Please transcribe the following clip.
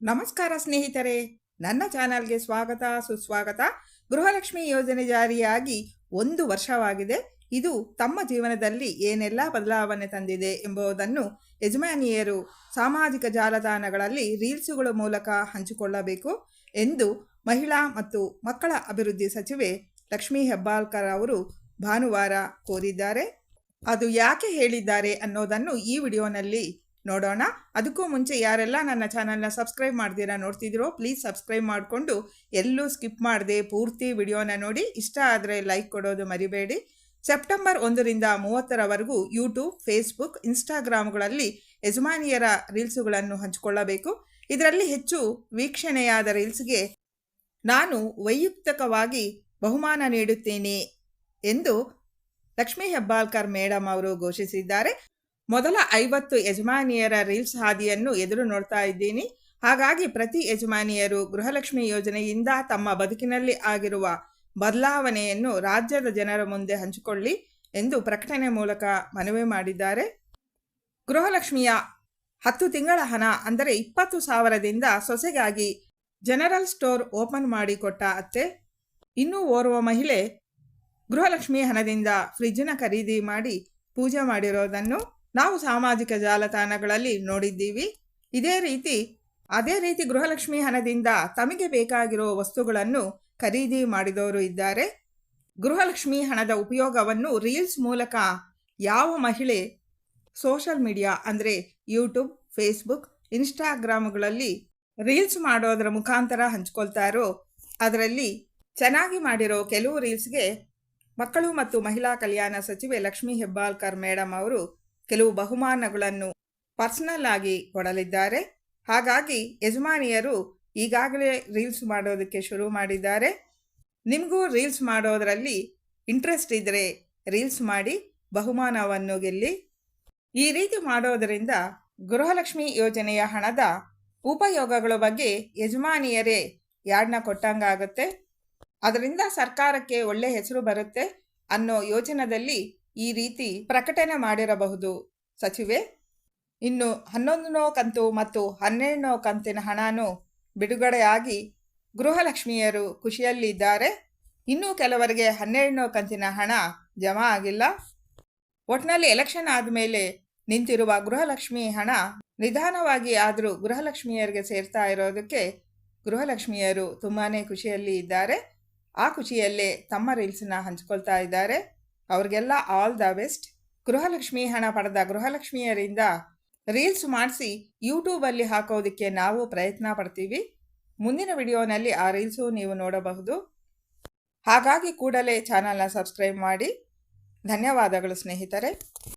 ನಮಸ್ಕಾರ ಸ್ನೇಹಿತರೆ, ನನ್ನ ಚಾನಲ್ಗೆ ಸ್ವಾಗತ, ಸುಸ್ವಾಗತ. ಗೃಹಲಕ್ಷ್ಮಿ ಯೋಜನೆ ಜಾರಿಯಾಗಿ ಒಂದು ವರ್ಷವಾಗಿದೆ. ಇದು ತಮ್ಮ ಜೀವನದಲ್ಲಿ ಏನೆಲ್ಲ ಬದಲಾವಣೆ ತಂದಿದೆ ಎಂಬುದನ್ನು ಯಜಮಾನಿಯರು ಸಾಮಾಜಿಕ ಜಾಲತಾಣಗಳಲ್ಲಿ ರೀಲ್ಸುಗಳ ಮೂಲಕ ಹಂಚಿಕೊಳ್ಳಬೇಕು ಎಂದು ಮಹಿಳಾ ಮತ್ತು ಮಕ್ಕಳ ಅಭಿವೃದ್ಧಿ ಸಚಿವೆ ಲಕ್ಷ್ಮೀ ಹೆಬ್ಬಾಳ್ಕರ್ ಅವರು ಭಾನುವಾರ ಕೋರಿದ್ದಾರೆ. ಅದು ಯಾಕೆ ಹೇಳಿದ್ದಾರೆ ಅನ್ನೋದನ್ನು ಈ ವಿಡಿಯೋನಲ್ಲಿ ನೋಡೋಣ. ಅದಕ್ಕೂ ಮುಂಚೆ ಯಾರೆಲ್ಲ ನನ್ನ ಚಾನಲ್ನ ಸಬ್ಸ್ಕ್ರೈಬ್ ಮಾಡ್ದಿರಾ ನೋಡ್ತಿದ್ದೀರೋ ಪ್ಲೀಸ್ ಸಬ್ಸ್ಕ್ರೈಬ್ ಮಾಡಿಕೊಂಡು ಎಲ್ಲೂ ಸ್ಕಿಪ್ ಮಾಡದೆ ಪೂರ್ತಿ ವಿಡಿಯೋನ ನೋಡಿ. ಇಷ್ಟ ಆದರೆ ಲೈಕ್ ಕೊಡೋದು ಮರಿಬೇಡಿ. ಸೆಪ್ಟೆಂಬರ್ ಒಂದರಿಂದ ಮೂವತ್ತರವರೆಗೂ ಯೂಟ್ಯೂಬ್, ಫೇಸ್ಬುಕ್, ಇನ್ಸ್ಟಾಗ್ರಾಮ್ಗಳಲ್ಲಿ ಯಜಮಾನಿಯರ ರೀಲ್ಸುಗಳನ್ನು ಹಂಚಿಕೊಳ್ಳಬೇಕು. ಇದರಲ್ಲಿ ಹೆಚ್ಚು ವೀಕ್ಷಣೆಯಾದ ರೀಲ್ಸ್ಗೆ ನಾನು ವೈಯಕ್ತಿಕವಾಗಿ ಬಹುಮಾನ ನೀಡುತ್ತೇನೆ ಎಂದು ಲಕ್ಷ್ಮೀ ಹೆಬ್ಬಾಳ್ಕರ್ ಮೇಡಮ್ ಅವರು ಘೋಷಿಸಿದ್ದಾರೆ. ಮೊದಲ ಐವತ್ತು ಯಜಮಾನಿಯರ ರೀಲ್ಸ್ ಹಾದಿಯನ್ನು ಎದುರು ನೋಡ್ತಾ ಇದ್ದೀನಿ. ಹಾಗಾಗಿ ಪ್ರತಿ ಯಜಮಾನಿಯರು ಗೃಹಲಕ್ಷ್ಮಿ ಯೋಜನೆಯಿಂದ ತಮ್ಮ ಬದುಕಿನಲ್ಲಿ ಆಗಿರುವ ಬದಲಾವಣೆಯನ್ನು ರಾಜ್ಯದ ಜನರ ಮುಂದೆ ಹಂಚಿಕೊಳ್ಳಿ ಎಂದು ಪ್ರಕಟಣೆ ಮೂಲಕ ಮನವಿ ಮಾಡಿದ್ದಾರೆ. ಗೃಹಲಕ್ಷ್ಮಿಯ ಹತ್ತು ತಿಂಗಳ ಹಣ ಅಂದರೆ ಇಪ್ಪತ್ತು ಸಾವಿರದಿಂದ ಸೊಸೆಗಾಗಿ ಜನರಲ್ ಸ್ಟೋರ್ ಓಪನ್ ಮಾಡಿಕೊಟ್ಟ ಅತ್ತೆ. ಇನ್ನೂ ಓರ್ವ ಮಹಿಳೆ ಗೃಹಲಕ್ಷ್ಮಿ ಹಣದಿಂದ ಫ್ರಿಜ್ಜನ್ನು ಖರೀದಿ ಮಾಡಿ ಪೂಜೆ ಮಾಡಿರೋದನ್ನು ನಾವು ಸಾಮಾಜಿಕ ಜಾಲತಾಣಗಳಲ್ಲಿ ನೋಡಿದ್ದೀವಿ. ಇದೇ ರೀತಿ, ಅದೇ ರೀತಿ ಗೃಹಲಕ್ಷ್ಮಿ ಹಣದಿಂದ ತಮಗೆ ಬೇಕಾಗಿರೋ ವಸ್ತುಗಳನ್ನು ಖರೀದಿ ಮಾಡಿದವರು ಇದ್ದಾರೆ. ಗೃಹಲಕ್ಷ್ಮಿ ಹಣದ ಉಪಯೋಗವನ್ನು ರೀಲ್ಸ್ ಮೂಲಕ ಯಾವ ಮಹಿಳೆ ಸೋಷಲ್ ಮೀಡಿಯಾ ಅಂದರೆ ಯೂಟ್ಯೂಬ್, ಫೇಸ್ಬುಕ್, ಇನ್ಸ್ಟಾಗ್ರಾಮ್ಗಳಲ್ಲಿ ರೀಲ್ಸ್ ಮಾಡೋದರ ಮುಖಾಂತರ ಹಂಚ್ಕೊಳ್ತಾರೋ, ಅದರಲ್ಲಿ ಚೆನ್ನಾಗಿ ಮಾಡಿರೋ ಕೆಲವು ರೀಲ್ಸ್ಗೆ ಮಕ್ಕಳು ಮತ್ತು ಮಹಿಳಾ ಕಲ್ಯಾಣ ಸಚಿವೆ ಲಕ್ಷ್ಮೀ ಹೆಬ್ಬಾಳ್ಕರ್ ಮೇಡಮ್ ಅವರು ಕೆಲವು ಬಹುಮಾನಗಳನ್ನು ಪರ್ಸನಲ್ ಆಗಿ ಕೊಡಲಿದ್ದಾರೆ. ಹಾಗಾಗಿ ಯಜಮಾನಿಯರು ಈಗಾಗಲೇ ರೀಲ್ಸ್ ಮಾಡೋದಕ್ಕೆ ಶುರು ಮಾಡಿದ್ದಾರೆ. ನಿಮಗೂ ರೀಲ್ಸ್ ಮಾಡೋದರಲ್ಲಿ ಇಂಟ್ರೆಸ್ಟ್ ಇದ್ದರೆ ರೀಲ್ಸ್ ಮಾಡಿ ಬಹುಮಾನವನ್ನು ಗೆಲ್ಲಿ. ಈ ರೀತಿ ಮಾಡೋದರಿಂದ ಗೃಹಲಕ್ಷ್ಮಿ ಯೋಜನೆಯ ಹಣದ ಉಪಯೋಗಗಳ ಬಗ್ಗೆ ಯಜಮಾನಿಯರೇ ಯಾಡ್ನ ಕೊಟ್ಟಂಗಾಗುತ್ತೆ. ಅದರಿಂದ ಸರ್ಕಾರಕ್ಕೆ ಒಳ್ಳೆ ಹೆಸರು ಬರುತ್ತೆ ಅನ್ನೋ ಯೋಜನದಲ್ಲಿ ಈ ರೀತಿ ಪ್ರಕಟಣೆ ಮಾಡಿರಬಹುದು. ಸಚಿವೆ, ಇನ್ನು ಹನ್ನೊಂದನೋ ಕಂತು ಮತ್ತು ಹನ್ನೆರಡನೋ ಕಂತಿನ ಹಣನೂ ಬಿಡುಗಡೆಯಾಗಿ ಗೃಹಲಕ್ಷ್ಮಿಯರು ಖುಷಿಯಲ್ಲಿದ್ದಾರೆ. ಇನ್ನೂ ಕೆಲವರಿಗೆ ಹನ್ನೆರಡನೋ ಕಂತಿನ ಹಣ ಜಮಾ ಆಗಿಲ್ಲ. ಒಟ್ನಲ್ಲಿ ಎಲೆಕ್ಷನ್ ಆದಮೇಲೆ ನಿಂತಿರುವ ಗೃಹಲಕ್ಷ್ಮಿ ಹಣ ನಿಧಾನವಾಗಿ ಆದರೂ ಗೃಹಲಕ್ಷ್ಮಿಯರಿಗೆ ಸೇರ್ತಾ ಇರೋದಕ್ಕೆ ಗೃಹಲಕ್ಷ್ಮಿಯರು ತುಂಬಾ ಖುಷಿಯಲ್ಲಿ ಇದ್ದಾರೆ ಆ ಖುಷಿಯಲ್ಲೇ ತಮ್ಮ ರೀಲ್ಸ್ನ ಹಂಚ್ಕೊಳ್ತಾ ಇದ್ದಾರೆ. ಅವ್ರಿಗೆಲ್ಲ ಆಲ್ ದ ಬೆಸ್ಟ್ ಗೃಹಲಕ್ಷ್ಮಿ ಹಣ ಪಡೆದ ಗೃಹಲಕ್ಷ್ಮಿಯರಿಂದ ರೀಲ್ಸ್ ಮಾಡಿಸಿ ಯೂಟ್ಯೂಬಲ್ಲಿ ಹಾಕೋದಕ್ಕೆ ನಾವು ಪ್ರಯತ್ನ ಪಡ್ತೀವಿ. ಮುಂದಿನ ವಿಡಿಯೋನಲ್ಲಿ ಆ ರೀಲ್ಸು ನೀವು ನೋಡಬಹುದು. ಹಾಗಾಗಿ ಕೂಡಲೇ ಚಾನಲ್ನ ಸಬ್ಸ್ಕ್ರೈಬ್ ಮಾಡಿ. ಧನ್ಯವಾದಗಳು ಸ್ನೇಹಿತರೆ.